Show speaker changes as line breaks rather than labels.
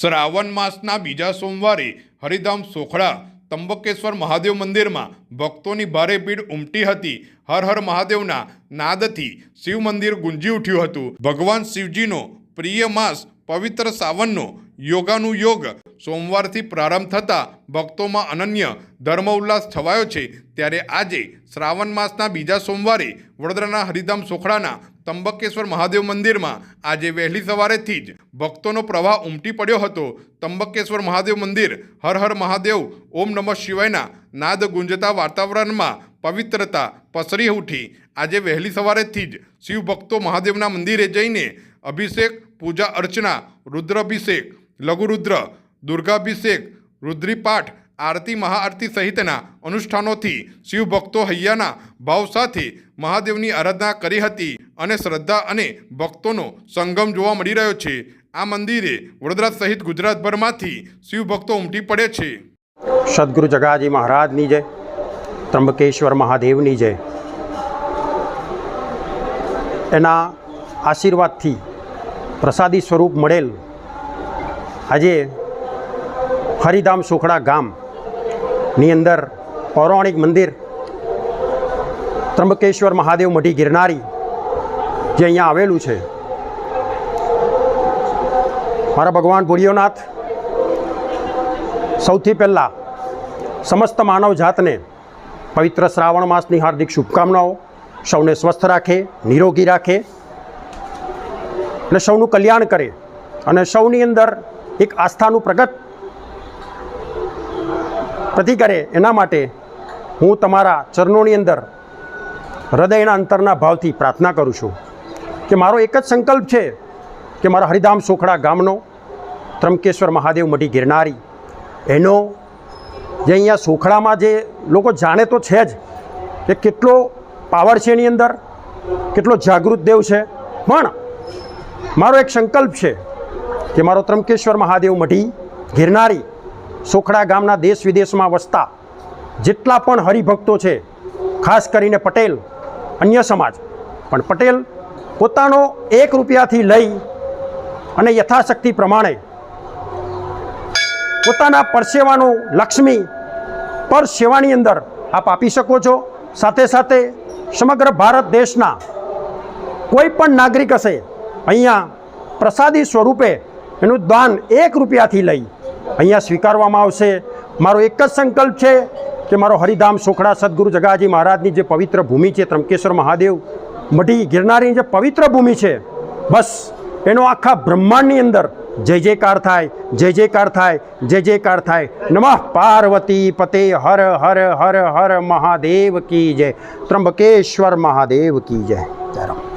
શ્રાવણ માસના બીજા સોમવારે હરિધામ સોખડા ત્રંબકેશ્વર મહાદેવ મંદિરમાં ભક્તોની ભારે ભીડ ઉમટી હતી. હર હર મહાદેવના નાદથી શિવ મંદિર ગુંજી ઉઠ્યું હતું. ભગવાન શિવજીનો પ્રિય માસ પવિત્ર સાવનનો યોગાનું યોગ સોમવારથી પ્રારંભ થતાં ભક્તોમાં અનન્ય ધર્મ ઉલ્લાસ છવાયો છે. ત્યારે આજે શ્રાવણ માસના બીજા સોમવારે વડોદરાના હરિધામ સોખડાના ત્રંબકેશ્વર મહાદેવ મંદિરમાં આજે વહેલી સવારેથી જ ભક્તોનો પ્રવાહ ઉમટી પડ્યો હતો. ત્રંબકેશ્વર મહાદેવ મંદિર હર હર મહાદેવ ઓમ નમઃ શિવાયના નાદ ગુંજતા વાતાવરણમાં પવિત્રતા પસરી ઉઠી. આજે વહેલી સવારેથી જ શિવભક્તો મહાદેવના મંદિરે જઈને અભિષેક પૂજા અર્ચના, રુદ્રાભિષેક, લઘુરુદ્ર, દુર્ગાભિષેક, રુદ્રીપાઠ, આરતી, મહાઆરતી સહિતના અનુષ્ઠાનોથી શિવભક્તો હૈયાના ભાવ સાથે મહાદેવની આરાધના કરી હતી અને શ્રદ્ધા અને ભક્તોનો સંગમ જોવા મળી રહ્યો છે. આ મંદિરે વડોદરા સહિત ગુજરાતભરમાંથી શિવભક્તો ઉમટી પડે છે.
સદગુરુ જગાજી મહારાજની જય ત્રંબકેશ્વર મહાદેવની જય. એના આશીર્વાદથી પ્રસાદી સ્વરૂપ મળેલ આજે હરિધામ સુખડા ગામની અંદર પૌરાણિક મંદિર ત્રંબકેશ્વર મહાદેવ મઢી ગિરનારી જે અહીંયા આવેલું છે. મારા ભગવાન ભૂરિયોનાથ સૌથી પહેલાં સમસ્ત માનવ જાતને પવિત્ર શ્રાવણ માસની હાર્દિક શુભકામનાઓ, સૌને સ્વસ્થ રાખે, નિરોગી રાખે અને સૌનું કલ્યાણ કરે. અને સૌની અંદર એક આસ્થાનું પ્રગટ પ્રતિ કરે એના માટે હું તમારા ચરણોની અંદર હૃદયના અંતરના ભાવથી પ્રાર્થના કરું છું કે મારો એક જ સંકલ્પ છે કે મારા હરિધામ સોખડા ગામનો ત્રમકેશ્વર મહાદેવ મઢી ગિરનારી એનો જે અહીંયા સોખડામાં જે લોકો જાણે તો છે જ કે કેટલો પાવર છે એની અંદર, કેટલો જાગૃત દેવ છે. પણ મારો એક સંકલ્પ છે કે મારો ત્રંબકેશ્વર મહાદેવ મઢી ગિરનારી સોખડા ગામના દેશ વિદેશમાં વસતા જેટલા પણ હરિભક્તો છે, ખાસ કરીને પટેલ, અન્ય સમાજ, પણ પટેલ પોતાનો એક રૂપિયાથી લઈ અને યથાશક્તિ પ્રમાણે પોતાના પરસેવાનું લક્ષ્મી પર સેવાની અંદર આપ આપી શકો છો. સાથે સાથે સમગ્ર ભારત દેશના કોઈ પણ નાગરિક હશે અહીંયા પ્રસાદી સ્વરૂપે એનું દાન એક રૂપિયાથી લઈ અહીંયા સ્વીકારવામાં આવશે. મારો એક જ સંકલ્પ છે કે મારો હરિધામ સોખડા સદગુરુ જગાજી મહારાજની જે પવિત્ર ભૂમિ છે ત્રંકેશ્વર મહાદેવ, મઢી ગિરનારની જે પવિત્ર ભૂમિ છે, બસ એનો આખા બ્રહ્માંડની અંદર જય જયકાર થાય, જય જયકાર થાય, જય જયકાર થાય. નમઃ પાર્વતી પતે હર હર હર હર મહાદેવ કી જય. ત્રંબકેશ્વર મહાદેવ કી જય. જય